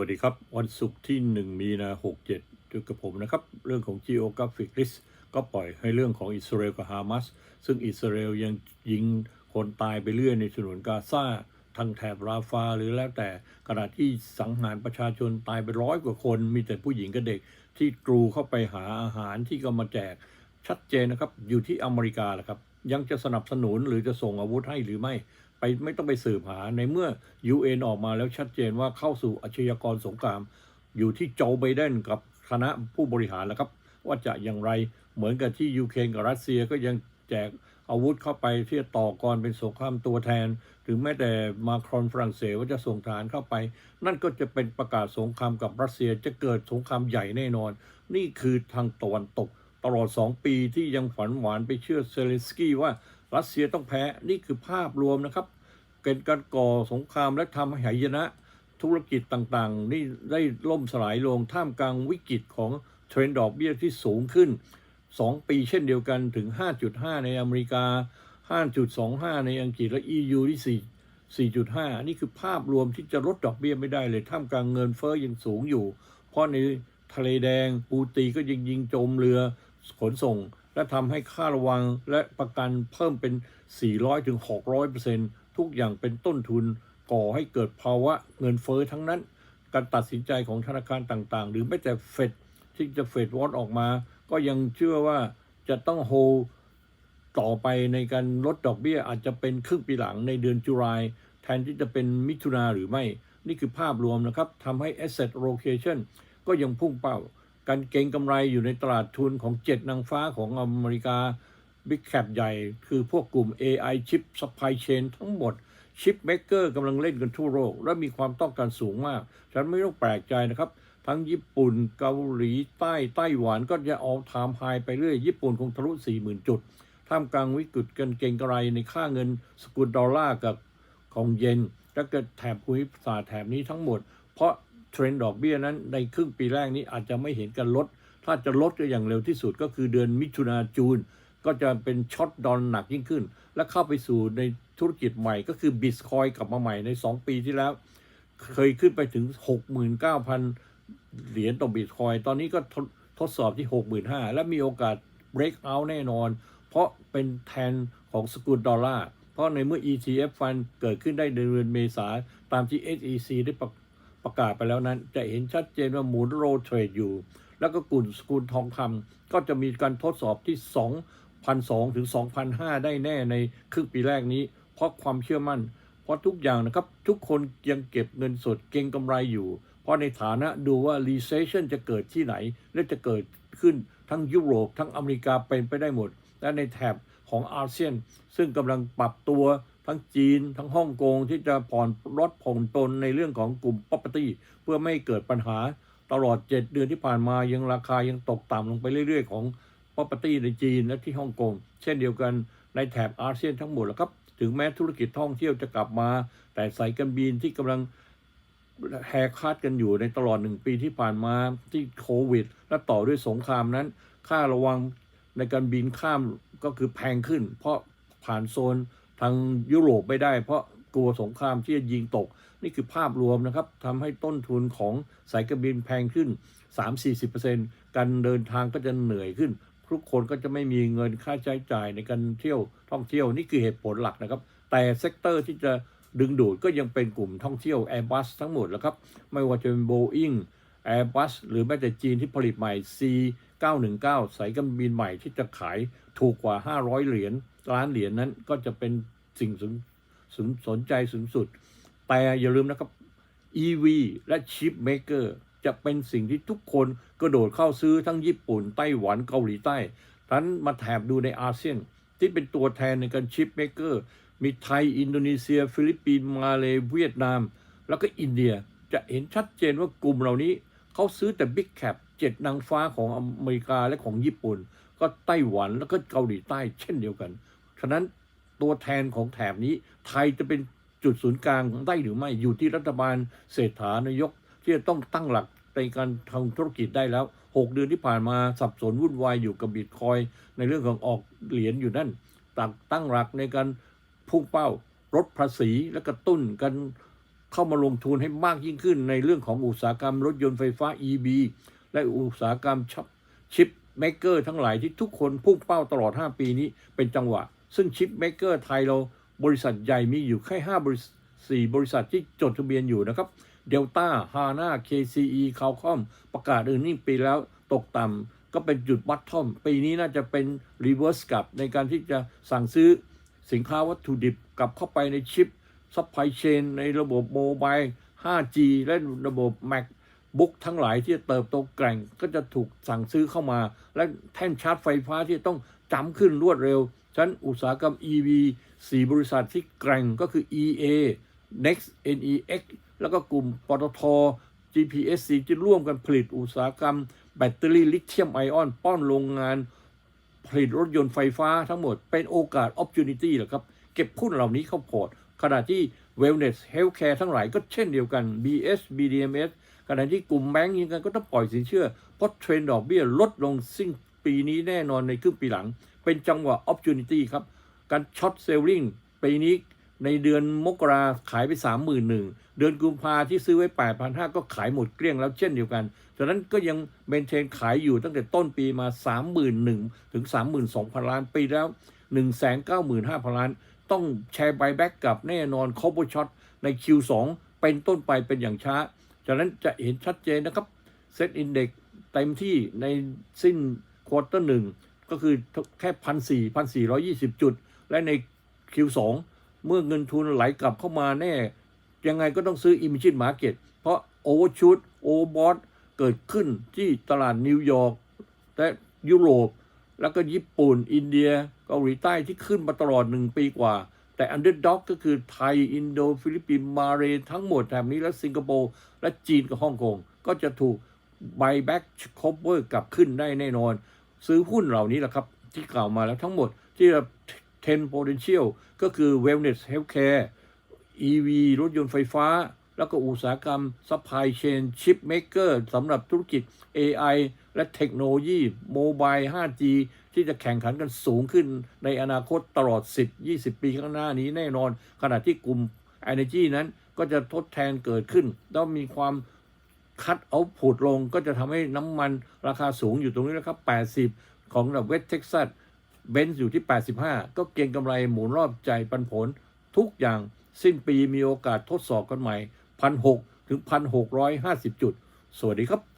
วัสดีครับ วันศุกร์ที่ 1 มีนา67ด้วยกับผมนะครับ เรื่องของ Geographic List ก็ปล่อยให้เรื่องของอิสราเอลกับฮามาสซึ่งอิสราเอลยังยิงคนตายไปเรื่อยในฉนวนกาซาทางแถบราฟาหรือแล้วแต่ขณะที่สังหารประชาชนตายไปร้อยกว่าคน มีแต่ผู้หญิงกับเด็กที่กรูเข้าไปหาอาหารที่ก็มาแจก ชัดเจนนะครับ อยู่ที่อเมริกาแหละครับ ยังจะสนับสนุนหรือจะส่งอาวุธให้หรือไม่ ไปไม่ต้องไปสืบหาในเมื่อ UN ออกมาแล้วชัดเจนว่าเข้าสู่อาชญากรสงคราม อยู่ที่โจไบเดนกับคณะผู้บริหารแล้วครับ ว่าจะอย่างไรเหมือนกับที่ยูเครนกับรัสเซียก็ยังแจกอาวุธเข้าไปที่จะต่อกรเป็นสงครามตัวแทนถึงแม้แต่มาครอนฝรั่งเศสว่าจะส่งทหารเข้าไป นั่นก็จะเป็นประกาศสงครามกับรัสเซียจะเกิดสงครามใหญ่แน่นอน นี่คือทางตะวันตก ตลอด 2 ปีที่ยังฝันหวานไปเชื่อเซเลนสกี้ว่ารัสเซียต้องแพ้นี่คือภาพรวมนะครับ เป็นการก่อสงครามและทำให้หายนะ ธุรกิจต่างๆ นี่ได้ล่มสลายลงท่ามกลางวิกฤตของเทรนด์ดอกเบี้ยที่สูงขึ้น 2 ปีเช่นเดียวกันถึง 5.5 ในอเมริกา 5.25 ในอังกฤษและ EU ที่ 4 4.5 นี่คือภาพรวมที่จะลดดอกเบี้ยไม่ได้เลย ท่ามกลางเงินเฟ้อยังสูงอยู่ เพราะในทะเลแดงปูตีก็ยังยิงโจมเรือขนส่ง และทำให้ค่าระวังและประกันเพิ่มเป็น 400ถึง ทุกอย่างเป็นต้นทุนก่อให้เกิดภาวะเงินเฟ้อทั้งนั้น การตัดสินใจของธนาคารต่างๆ หรือแม้แต่เฟดที่จะเฟดวอตออกมา ก็ยังเชื่อว่าจะต้องโฮต่อไปในการลดดอกเบี้ยอาจจะเป็นครึ่งปีหลังในเดือนจุลายแทนที่จะเป็นมิถุนาหรือไม่ นี่คือภาพรวมนะครับทำให้ asset allocation ก็ยังพุ่งเป้า การเก็งกำไรอยู่ในตลาดทุนของ7นางฟ้าของอเมริกา Big Cap ใหญ่ คือพวกกลุ่ม AI Chip Supply Chain ทั้งหมดชิปเมกเกอร์กำลังเล่นกันทั่วโลกและมีความต้องการสูงมาก ฉันไม่ต้องแปลกใจนะครับ ทั้งญี่ปุ่นเกาหลีใต้ไต้หวันก็จะเอาไทม์ไฮไปเรื่อย ญี่ปุ่นคงทะลุ 40,000 จุด ท่ามกลางวิกฤตกันเก่งกระไรในค่าเงินสกุลดอลลาร์กับของเยนและเกิดแถบภูมิศาสตร์แถบนี้ทั้งหมด เพราะเทรนด์ดอกเบี้ยนั้นในครึ่งปีแรกนี้อาจจะไม่เห็นการลด ถ้าจะลดก็อย่างเร็วที่สุดก็คือเดือนมิถุนาจูน ก็จะเป็นช็อตดอนหนักยิ่งขึ้น และเข้าไปสู่ในธุรกิจใหม่ก็คือบิตคอยกลับมาใหม่ใน 2 ปีที่แล้ว เคยขึ้นไปถึง 69,000 เหรียญต่อบิตคอยตอนนี้ก็ทดทดสอบที่ 65,000 และมีโอกาส break out แน่นอน เพราะเป็นแทนของสกุลดอลลาร์เพราะในเมื่อ ETF ฟันเกิดขึ้นได้ในเดือนเมษาตามที่ SEC ได้ประประกาศไปแล้วนั้น จะเห็นชัดเจนว่าหมุนโรเทรดอยู่ แล้วก็กลุ่มสกุลทองคำก็จะมีการทดสอบที่ 2,200ถึง2,500ได้แน่ในครึ่งปีแรกนี้ เพราะความเชื่อมั่น เพราะทุกอย่างนะครับ ทุกคนยังเก็บเงินสดเก็งกำไรอยู่ เพราะในฐานะดูว่า recession จะเกิดที่ไหน และจะเกิดขึ้นทั้งยุโรป ทั้งอเมริกาเป็นไปได้หมด และในแถบของอาเซียน ซึ่งกำลังปรับตัวทั้งจีน ทั้งฮ่องกงที่จะผ่อนลดผ่อนปลนในเรื่องของกลุ่ม property เพื่อไม่ให้เกิดปัญหาตลอด 7 เดือนที่ผ่านมายังราคายังตกต่ำลงไปเรื่อย ๆ ของ property ในจีนและที่ฮ่องกง เช่นเดียวกันในแถบอาเซียนทั้งหมดแล้วครับ ถึงแม้ธุรกิจท่องเที่ยวจะกลับมา แต่สายการบินที่กำลังแฮร์คัดกันอยู่ในตลอดหนึ่งปีที่ผ่านมาที่โควิด และต่อด้วยสงครามนั้น ค่าระวังในการบินข้ามก็คือแพงขึ้น เพราะผ่านโซนทางยุโรปไม่ได้ เพราะกลัวสงครามที่จะยิงตก นี่คือภาพรวมนะครับทำให้ต้นทุนของสายการบินแพงขึ้น 3-40%การเดินทางก็จะเหนื่อยขึ้น ทุกคนก็จะไม่มีเงินค่าใช้จ่ายในการเที่ยวท่องเที่ยวนี่คือเหตุผลหลักนะครับ แต่เซกเตอร์ที่จะดึงดูดก็ยังเป็นกลุ่มท่องเที่ยว Airbus ทั้งหมดแล้วครับ ไม่ว่าจะเป็น Boeing Airbus หรือแม้แต่จีนที่ผลิตใหม่ C919 สายการบินใหม่ที่จะขายถูกกว่า 500 เหรียญล้านเหรียญนั้นก็จะเป็นสิ่งสนสนสนใจสูงสุด แต่อย่าลืมนะครับ EV และชิปเมเกอร์ จะเป็นสิ่งที่ทุกคนกระโดดเข้าซื้อทั้งญี่ปุ่นไต้หวันเกาหลีใต้ทั้นมาแถบดูในอาเซียน ที่เป็นตัวแทนในการชิปเมเกอร์ มีไทย อินโดนีเซีย ฟิลิปปินส์มาเลเวียดนาม แล้วก็อินเดียจะเห็นชัดเจนว่ากลุ่มเหล่านี้เขาซื้อแต่บิ๊กแคปเจ็ดนางฟ้าของอเมริกาและของญี่ปุ่น ก็ไต้หวันแล้วก็เกาหลีใต้เช่นเดียวกัน ฉะนั้นตัวแทนของแถบนี้ไทยจะเป็นจุดศูนย์กลางได้หรือไม่อยู่ที่รัฐบาลเศรษฐานายกที่จะต้องตั้งหลัก ในการทำธุรกิจได้แล้ว 6 เดือนที่ผ่านมาสับสนวุ่นวายอยู่กับบิตคอยในเรื่องของออกเหรียญอยู่นั่นตั้งตั้งหลักในการพุ่งเป้าลดภาษีและกระตุ้นกันเข้ามาลงทุนให้มากยิ่งขึ้นในเรื่องของอุตสาหกรรมรถยนต์ไฟฟ้า EV และอุตสาหกรรมชิปเมกเกอร์ทั้งหลายที่ทุกคนพุ่งเป้าตลอด 5 ปีนี้เป็นจังหวะ ซึ่งชิปเมกเกอร์ไทยเราบริษัทใหญ่มีอยู่แค่5บริษัท4บริษัทที่จดทะเบียนอยู่นะครับ เดลต้าฮาน่า KCE คา l คอมประกาศเออร์เนิ่งปีแล้วตกต่ำก็เป็นจุดบัตทอม ปีนี้น่าจะเป็นรีเวิร์สกลับในการที่จะสั่งซื้อสินค้าวัตถุดิบกลับเข้าไปในชิปซัพพลายเชนในระบบโมบาย 5G และระบบ Mac บุ๊กทั้งหลายที่จะเติบโตแกร่งก็จะถูกสั่งซื้อเข้ามา และแท่นชาร์จไฟฟ้าที่ต้องจำขึ้นรวดเร็วฉะนั้นอุตสาหกรรม EV 4 บริษัทที่แกร่งก็คือ EA Next NEX แล้วก็กลุ่มปตท GPSC ที่ร่วมกันผลิตอุตสาหกรรม แบตเตอรี่ลิเธียมไอออน ป้อนโรงงาน ผลิตรถยนต์ไฟฟ้าทั้งหมดเป็นโอกาส opportunity หละครับ เก็บหุ้นเหล่านี้เข้าพอร์ต ขณะที่ wellness healthcare ทั้งหลายก็เช่นเดียวกัน BS BDMS ขณะที่กลุ่มแบงก์ยังกันก็ต้องปล่อยสินเชื่อ เพราะเทรนด์ดอกเบี้ยลดลงสิ้นปีนี้แน่นอนในครึ่งปีหลัง เป็นจังหวะ opportunity ครับ การช็อตเซลลิงปีนี้ ในเดือนมกราขายไป 31,000 เดือนกุมภาที่ซื้อไว้ 8,500 ก็ขายหมดเกลี้ยงแล้วเช่นเดียวกันฉะนั้นก็ยังเมนเทนขายอยู่ตั้งแต่ต้นปีมา 31,000 ถึง 32,000 ล้านปีแล้ว 195,000 ล้าน ต้องแชร์ไบแบ็กกับแน่นอนคอ p บช็อตใน Q2 เป็นต้นไปเป็นอย่างช้า ฉะนั้นจะเห็นชัดเจนนะครับเซตอินเด็กเต็มที่ในสิ้นควอเตอร์หนึ่งก็คือแค่พันสี่พันสี่ร้อยี่สิบจุด และใน Q2 เมื่อเงินทุนไหลกลับเข้ามาแน่ ยังไงก็ต้องซื้อ i m a g i n Market เพราะ Overshoot Overbought เกิดขึ้นที่ตลาดนิวยอร์กและยุโรป แล้วก็ญี่ปุ่น อินเดียเกาหลีใต้ที่ขึ้นมาตลอดหนึ่งปีกว่า แต่อันเดอร์ด็อกก็คือไทย อินโด ฟิลิปปินส์มาเลทั้งหมดแถบนี้และสิงคโปร์และจีนกับฮ่องกงก็จะถูก buyback cover กลับขึ้นได้แน่นอน ซื้อหุ้นเหล่านี้แหละครับ ที่กล่าวมาแล้วทั้งหมดที่ 10 potential ก็คือ wellness healthcare EV รถยนต์ไฟฟ้า แล้วก็อุตสาหกรรม supply chain chip maker สำหรับธุรกิจ AI และเทคโนโลยีโมบาย 5G ที่จะแข่งขันกันสูงขึ้นในอนาคตตลอด 10-20 ปีข้างหน้านี้แน่นอน ขณะที่กลุ่ม Energy นั้นก็จะทดแทนเกิดขึ้น แล้วมีความคัดเอาผุดลงก็จะทำให้น้ำมันราคาสูงอยู่ตรงนี้นะครับ 80 ของแบบเวสเท็กซัส เบนซ์อยู่ที่ 85 ก็เก็งกำไรหมุนรอบใจปันผล ทุกอย่างสิ้นปีมีโอกาสทดสอบกันใหม่ 1,600 ถึง 1,650 จุด สวัสดีครับ